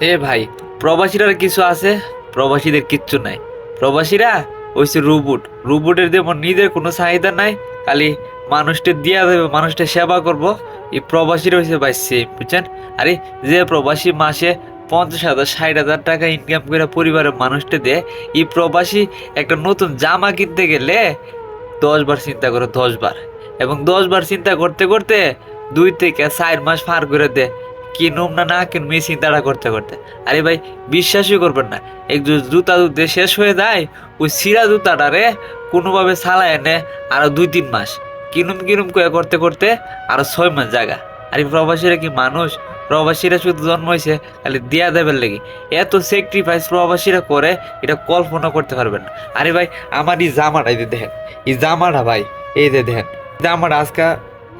এ ভাই প্রবাসীরা কিছু আছে? প্রবাসীদের কিচ্ছু নাই। প্রবাসীরা ওইসে রুবুট। রুবুটের যেমন নিজের কোনো চাহিদা নাই, খালি মানুষটা দিয়া দেবে মানুষটা সেবা করব। এই প্রবাসীরা হয়েছে ভাই সেম বুঝছেন? আরে যে প্রবাসী মাসে পঞ্চাশ হাজার, ষাট হাজার টাকা ইনকাম করে পরিবারের মানুষটা দেয়, এই প্রবাসী একটা নতুন জামা কিনতে গেলে দশ বার চিন্তা করে দশ বার। এবং দশ বার চিন্তা করতে করতে দুই থেকে চার মাস পার করে দে কিনুম না না কিনুম এই চিন্তাটা করতে করতে? আরে ভাই, বিশ্বাসই করবেন না। একজন জুতা দুধে শেষ হয়ে যায়, ওই সিরা জুতাটা রে কোনোভাবে চালায় এনে আরও দুই তিন মাস, কিনুম কিনুম করে করতে করতে আরও ছয় মাস জায়গা আর প্রবাসীরা কি মানুষ? প্রবাসীরা শুধু জন্ম হয়েছে, খালি দিয়া দেবের লেগে। এত স্যাক্রিফাইস প্রবাসীরা করে, এটা কল্পনা করতে পারবেন না। আরে ভাই, আমার এই জামাটা, এই দেখেন, এই জামাটা ভাই, এই যে দেখেন জামাটা আজকা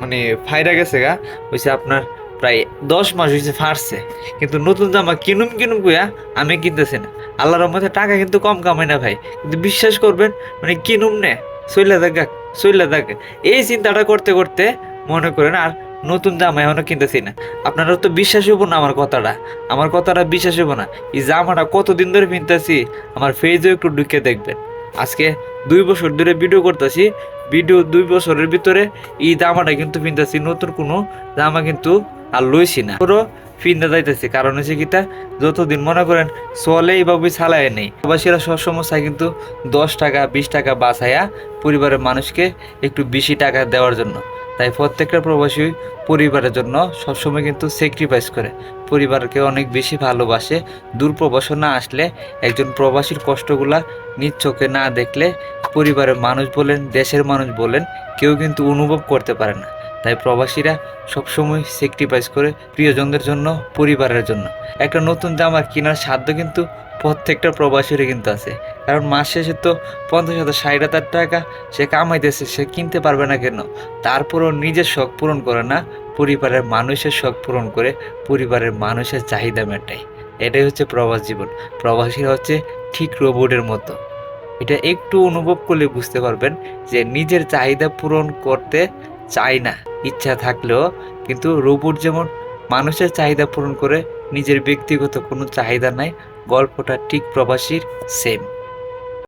মানে ফাইরা গেছে গা হয়েছে আপনার প্রায় দশ মাস হয়েছে ফাটছে কিন্তু নতুন জামা কিনুম কিনুম কুয়া আমি কিনতেছি না। আল্লাহর রহমতে টাকা কিন্তু কম কামাই না ভাই। কিন্তু বিশ্বাস করবেন মানে কিনুম নে, চইলা দেখ চইলা দেখ। এই চিন্তাটা করতে করতে মনে করেন আর নতুন জামা এখনও কিনতেছি না। আপনারা তো বিশ্বাস হব না আমার কথাটা। আমার কথাটা বিশ্বাস হব না। এই জামাটা কতদিন ধরে কিনতেছি আমার ফেজও একটু ঢুকে দেখবেন। আজকে দুই বছর ধরে ভিডিও করতেছি। ভিডিও দুই বছরের ভিতরে এই জামাটা কিন্তু কিনতেছি নতুন কোনো জামা কিন্তু আর লইছি না। পুরো ফিনতে যাইতেছে। কারণ হচ্ছে কিটা যতদিন মনে করেন চলে এইভাবে চালায় নেই। প্রবাসীরা সবসময় চায় কিন্তু দশ টাকা, বিশ টাকা বাঁচাইয়া পরিবারের মানুষকে একটু বেশি টাকা দেওয়ার জন্য। তাই প্রত্যেকটা প্রবাসী পরিবারের জন্য সবসময় কিন্তু স্যাক্রিফাইস করে। পরিবারকে অনেক বেশি ভালোবাসে। দূর প্রবাস না আসলে একজন প্রবাসীর কষ্টগুলা নিজ চোখে না দেখলে পরিবারের মানুষ বলেন, দেশের মানুষ বলেন, কেউ কিন্তু অনুভব করতে পারে না। তাই প্রবাসীরা সবসময় স্যাক্রিফাইস করে প্রিয়জনদের জন্য, পরিবারের জন্য। একটা নতুন জামা কেনার সাধ্য কিন্তু প্রত্যেকটা প্রবাসীরই কিন্তু আছে। কারণ মাস শেষে তো পঞ্চাশ হাজার, ষাট হাজার টাকা সে কামাইতেছে, সে কিনতে পারবে না কেন? তারপরও নিজের শখ পূরণ করে না, পরিবারের মানুষের শখ পূরণ করে পরিবারের মানুষের চাহিদা মেটায়। এটাই হচ্ছে প্রবাস জীবন। প্রবাসীরা হচ্ছে ঠিক রোবটের মতো। এটা একটু অনুভব করলে বুঝতে পারবেন যে নিজের চাহিদা পূরণ করতে চায় না, ইচ্ছা থাকলেও। কিন্তু রোবট যেমন মানুষের চাহিদা পূরণ করে, নিজের ব্যক্তিগত কোনো চাহিদা নাই, গল্পটা ঠিক প্রবাসীর সেম